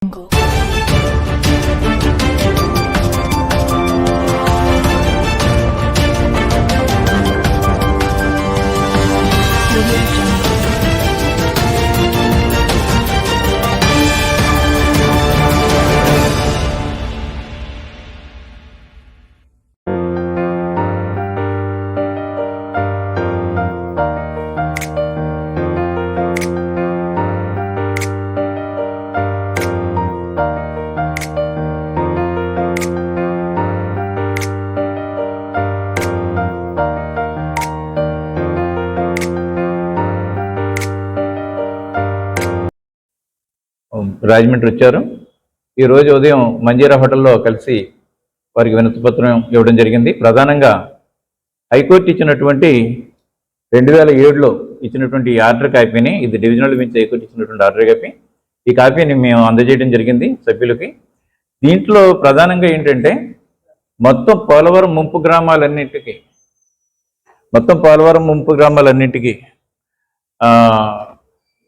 苹果 రాజమండ్రి వచ్చారు. ఈరోజు ఉదయం మంజీరా హోటల్లో కలిసి వారికి వినతిపత్రం ఇవ్వడం జరిగింది. ప్రధానంగా హైకోర్టు ఇచ్చినటువంటి రెండు వేల ఏడులో ఇచ్చినటువంటి ఆర్డర్ కాపీని ఇది డివిజనల్ బెంచ్ హైకోర్టు ఇచ్చినటువంటి ఆర్డర్ కాపీ. ఈ కాపీని మేము అందజేయడం జరిగింది సభ్యులకి. దీంట్లో ప్రధానంగా ఏంటంటే మొత్తం పోలవరం ముంపు గ్రామాలన్నింటికి మొత్తం పోలవరం ముంపు గ్రామాలన్నింటికి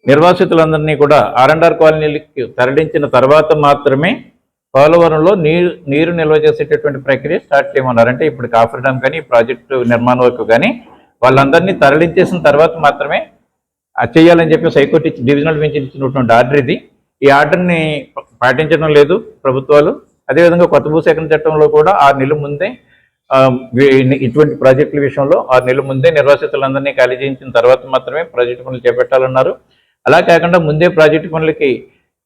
నిర్వాసితులందరినీ కూడా ఆర్ఎండ్ఆర్ కాలనీలకి తరలించిన తర్వాత మాత్రమే పోలవరంలో నీరు నీరు నిల్వ చేసేటటువంటి ప్రక్రియ స్టార్ట్ చేయమన్నారు అంటే ఇప్పుడు కాఫర్ డ్యామ్ కానీ ప్రాజెక్టు నిర్మాణ వరకు కానీ వాళ్ళందరినీ తరలించేసిన తర్వాత మాత్రమే చేయాలని చెప్పి హైకోర్టు ఇచ్చి డివిజనల్ బెంచ్ ఇచ్చినటువంటి ఆర్డర్ ఇది. ఈ ఆర్డర్ని పాటించడం లేదు ప్రభుత్వాలు. అదేవిధంగా కొత్త భూసేకరణ చట్టంలో కూడా ఆరు నెలల ముందే ఇటువంటి ప్రాజెక్టుల విషయంలో ఆరు నెలల ముందే నిర్వాసితులందరినీ ఖాళీ చేయించిన తర్వాత మాత్రమే ప్రాజెక్టు పనులు చేపట్టాలన్నారు. అలా కాకుండా ముందే ప్రాజెక్ట్ పనులకి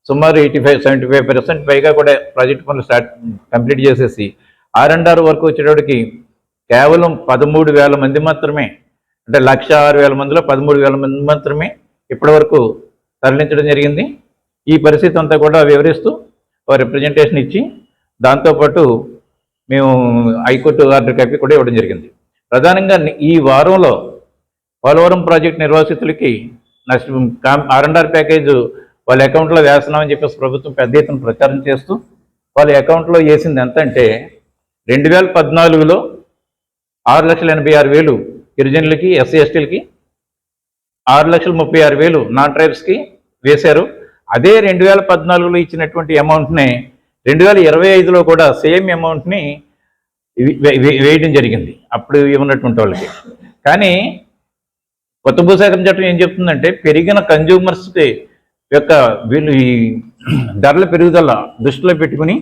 సుమారు eighty five seventy five percent పైగా కూడా ప్రాజెక్ట్ పనులు స్టార్ట్ కంప్లీట్ చేసేసి ఆర్ అండ్ ఆర్ వరకు వచ్చేటప్పటికి కేవలం పదమూడు వేల మంది మాత్రమే అంటే లక్ష ఆరు వేల మందిలో పదమూడు వేల మంది మాత్రమే ఇప్పటి వరకు తరలించడం జరిగింది. ఈ పరిస్థితి అంతా కూడా వివరిస్తూ రిప్రజెంటేషన్ ఇచ్చి దాంతోపాటు మేము హైకోర్టు ఆర్డర్ కాపీ కూడా ఇవ్వడం జరిగింది. ప్రధానంగా ఈ వారంలో పోలవరం ప్రాజెక్ట్ నిర్వాసితులకి నష్టం ఆర్ఎండ్ఆర్ ప్యాకేజ్ వాళ్ళ అకౌంట్లో వేస్తున్నామని చెప్పేసి ప్రభుత్వం పెద్ద ఎత్తున ప్రచారం చేస్తూ వాళ్ళ అకౌంట్లో వేసింది ఎంత అంటే రెండు వేల పద్నాలుగులో ఆరు లక్షల ఎనభై ఆరు వేలు గిరిజనులకి ఎస్సీ ఎస్టీలకి ఆరు లక్షల ముప్పై ఆరు వేలు నాన్ ట్రైబ్స్కి వేశారు. అదే రెండు వేల పద్నాలుగులో ఇచ్చినటువంటి అమౌంట్ని రెండు వేల ఇరవై ఐదులో కూడా సేమ్ అమౌంట్ని వే- వే- వేయడం జరిగింది. అప్పుడు ఇవ్వనటువంటి వాళ్ళకి. కానీ కొత్త భూసేకరణ చట్టం ఏం చెప్తుందంటే పెరిగిన కన్జ్యూమర్స్కి యొక్క వీళ్ళు ఈ ధరల పెరుగుదల దృష్టిలో పెట్టుకుని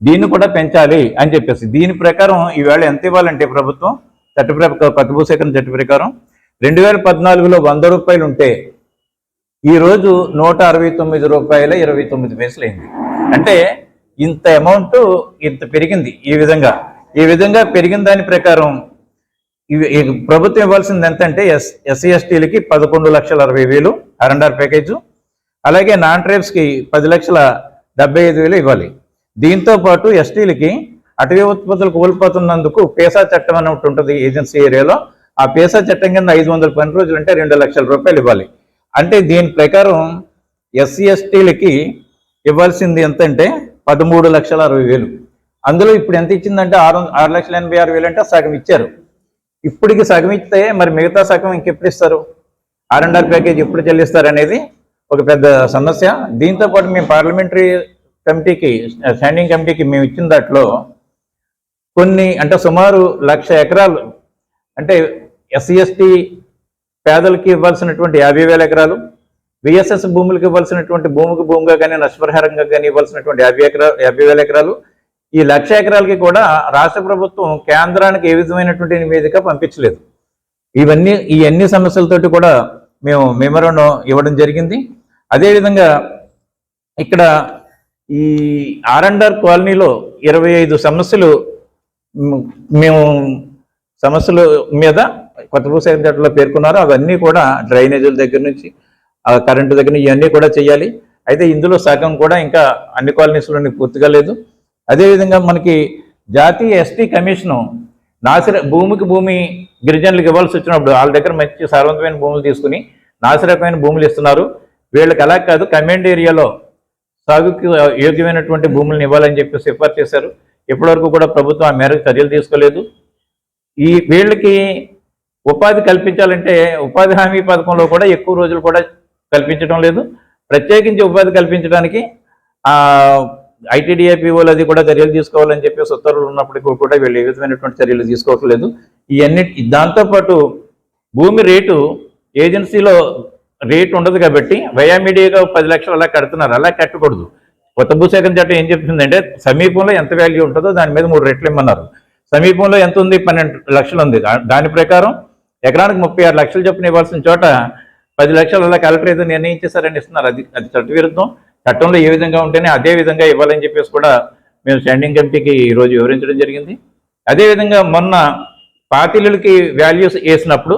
దీన్ని కూడా పెంచాలి అని చెప్పేసి. దీని ప్రకారం ఈవేళ ఎంత ఇవ్వాలంటే ప్రభుత్వం? చట్ట కొత్త భూసేకరణ చట్ట ప్రకారం రెండు వేల పద్నాలుగులో వంద రూపాయలు ఉంటే ఈ రోజు నూట అరవై తొమ్మిది రూపాయల ఇరవై తొమ్మిది పైసలు అయింది అంటే ఇంత అమౌంట్ ఇంత పెరిగింది ఈ విధంగా. ఈ విధంగా పెరిగిన దాని ప్రకారం ప్రభుత్వం ఇవ్వాల్సింది ఎంత అంటే ఎస్ ఎస్సీ ఎస్టీలకి పదకొండు లక్షల అరవై వేలు అరెండర్ ప్యాకేజు. అలాగే నాన్ ట్రైబ్స్కి పది లక్షల డెబ్బై ఐదు వేలు ఇవ్వాలి. దీంతో పాటు ఎస్టీలకి అటవీ ఉత్పత్తులు కోల్పోతున్నందుకు పేసా చట్టం అని ఒకటి ఉంటుంది ఏజెన్సీ ఏరియాలో. ఆ పేసా చట్టం కింద ఐదు వందల పని రోజులు అంటే రెండు లక్షల రూపాయలు ఇవ్వాలి. అంటే దీని ప్రకారం ఎస్సీ ఎస్టీలకి ఇవ్వాల్సింది ఎంత అంటే పదమూడు లక్షల అరవై వేలు. అందులో ఇప్పుడు ఎంత ఇచ్చిందంటే ఆరు ఆరు లక్షల ఎనభై ఆరు వేలు అంటే సగం ఇచ్చారు. ఇప్పటికి సగం ఇస్తే మరి మిగతా సగం ఇంకెప్పుడు ఇస్తారు? ఆర్ అండ్ ఆర్ ప్యాకేజ్ ఎప్పుడు చెల్లిస్తారు అనేది ఒక పెద్ద సమస్య. దీంతో పాటు మేము పార్లమెంటరీ కమిటీకి స్టాండింగ్ కమిటీకి మేము ఇచ్చిన దాంట్లో కొన్ని అంటే సుమారు లక్ష ఎకరాలు అంటే ఎస్సీ ఎస్టీ పేదలకి ఇవ్వాల్సినటువంటి యాభై వేల ఎకరాలు విఎస్ఎస్ భూములకు ఇవ్వాల్సినటువంటి భూమికి భూమిగా కానీ నష్టపరిహారంగా కానీ ఇవ్వాల్సినటువంటి యాభై ఎకరా యాభై వేల ఎకరాలు ఈ లక్ష ఎకరాలకి కూడా రాష్ట్ర ప్రభుత్వం కేంద్రానికి ఏ విధమైనటువంటి నివేదిక పంపించలేదు. ఇవన్నీ ఈ అన్ని సమస్యలతోటి కూడా మేము మెమోరాండం ఇవ్వడం జరిగింది. అదేవిధంగా ఇక్కడ ఈ ఆర్ అండ్ ఆర్ కాలనీలో ఇరవై ఐదు సమస్యలు మేము సమస్యల మీద కొత్త భూసేకరణ చట్టంలో పేర్కొన్నారు. అవన్నీ కూడా డ్రైనేజీల దగ్గర నుంచి ఆ కరెంటు దగ్గర నుంచి ఇవన్నీ కూడా చేయాలి. అయితే ఇందులో సగం కూడా ఇంకా అన్ని కాలనీస్లోని పూర్తిగా లేదు. అదేవిధంగా మనకి జాతీయ ఎస్టీ కమిషను నాసిర భూమికి భూమి గిరిజనులకు ఇవ్వాల్సి వచ్చినప్పుడు వాళ్ళ దగ్గర మంచి సారవంతమైన భూములు తీసుకుని నాసిరకమైన భూములు ఇస్తున్నారు. వీళ్ళకి అలా కాదు కమాండ్ ఏరియాలో సాగుకి యోగ్యమైనటువంటి భూములను ఇవ్వాలని చెప్పి సిఫార్సు చేశారు. ఇప్పటివరకు కూడా ప్రభుత్వం ఆ మేరకు చర్యలు తీసుకోలేదు. ఈ వీళ్ళకి ఉపాధి కల్పించాలంటే ఉపాధి హామీ పథకంలో కూడా ఎక్కువ రోజులు కూడా కల్పించడం లేదు. ప్రత్యేకించి ఉపాధి కల్పించడానికి ఆ ఐటీడీఏపీఓలు అది కూడా చర్యలు తీసుకోవాలని చెప్పేసి ఉత్తర్వులు ఉన్నప్పటికీ కూడా వీళ్ళు ఏ విధమైనటువంటి చర్యలు తీసుకోవట్లేదు. ఇవన్నీ దాంతోపాటు భూమి రేటు ఏజెన్సీలో రేటు ఉండదు కాబట్టి వయామీడియాగా పది లక్షలు అలా కడుతున్నారు. అలా కట్టకూడదు. కొత్త భూసేకరణ చట్టం ఏం చెప్తుందంటే సమీపంలో ఎంత వాల్యూ ఉంటుందో దాని మీద మూడు రెట్లు ఇమ్మన్నారు. సమీపంలో ఎంత ఉంది? పన్నెండు లక్షలు ఉంది. దాని ప్రకారం ఎకరానికి ముప్పై ఆరు లక్షలు చొప్పున ఇవ్వాల్సిన చోట పది లక్షలు అలా కలెక్టర్ ఏదో నిర్ణయించేశారని ఇస్తున్నారు. అది అది చట్టవిరుద్ధం. చట్టంలో ఏ విధంగా ఉంటేనే అదే విధంగా ఇవ్వాలని చెప్పేసి కూడా మేము స్టాండింగ్ కమిటీకి ఈరోజు వివరించడం జరిగింది. అదేవిధంగా మొన్న పాతిళ్ళకి వాల్యూస్ వేసినప్పుడు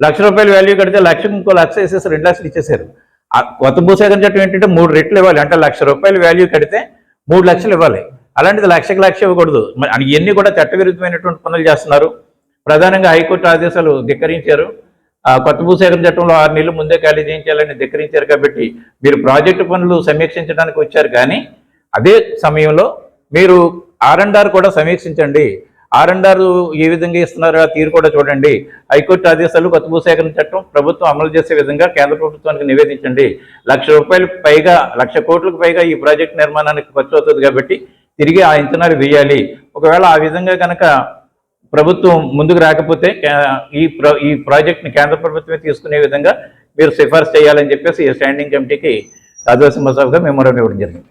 లక్ష రూపాయలు వాల్యూ కడితే లక్షకు ఇంకో లక్ష వేసేసి రెండు లక్షలు ఇచ్చేసారు ఆ కొత్త భూసేకరణ చట్టం ఏంటంటే మూడు రెట్లు ఇవ్వాలి. అంటే లక్ష రూపాయలు వాల్యూ కడితే మూడు లక్షలు ఇవ్వాలి. అలాంటిది లక్షకి లక్ష ఇవ్వకూడదు. ఇవన్నీ కూడా చట్టవిరుద్ధమైనటువంటి పనులు చేస్తున్నారు. ప్రధానంగా హైకోర్టు ఆదేశాలు ధిక్కరించారు. కొత్త భూసేకరణ చట్టంలో ఆరు నెలలు ముందే ఖాళీ చేయించాలని ధిక్కరించారు కాబట్టి మీరు ప్రాజెక్టు పనులు సమీక్షించడానికి వచ్చారు. కానీ అదే సమయంలో మీరు ఆర్ అండ్ ఆర్ కూడా సమీక్షించండి. ఆర్ అండ్ ఆర్ ఏ విధంగా ఇస్తున్నారో ఆ తీరు కూడా చూడండి. హైకోర్టు ఆదేశాలు కొత్త భూసేకరణ చట్టం ప్రభుత్వం అమలు చేసే విధంగా కేంద్ర ప్రభుత్వానికి నివేదించండి. లక్ష రూపాయలు పైగా లక్ష కోట్లకు పైగా ఈ ప్రాజెక్ట్ నిర్మాణానికి ఖర్చు అవుతుంది కాబట్టి తిరిగి ఆ అంచనాలు వేయాలి. ఒకవేళ ఆ విధంగా కనుక ప్రభుత్వం ముందుకు రాకపోతే ఈ ప్ర ఈ ప్రాజెక్ట్ని కేంద్ర ప్రభుత్వమే తీసుకునే విధంగా మీరు సిఫార్సు చేయాలని చెప్పేసి ఈ స్టాండింగ్ కమిటీకి రాజవసింహ సభగా మేము ఇవ్వడం జరిగింది.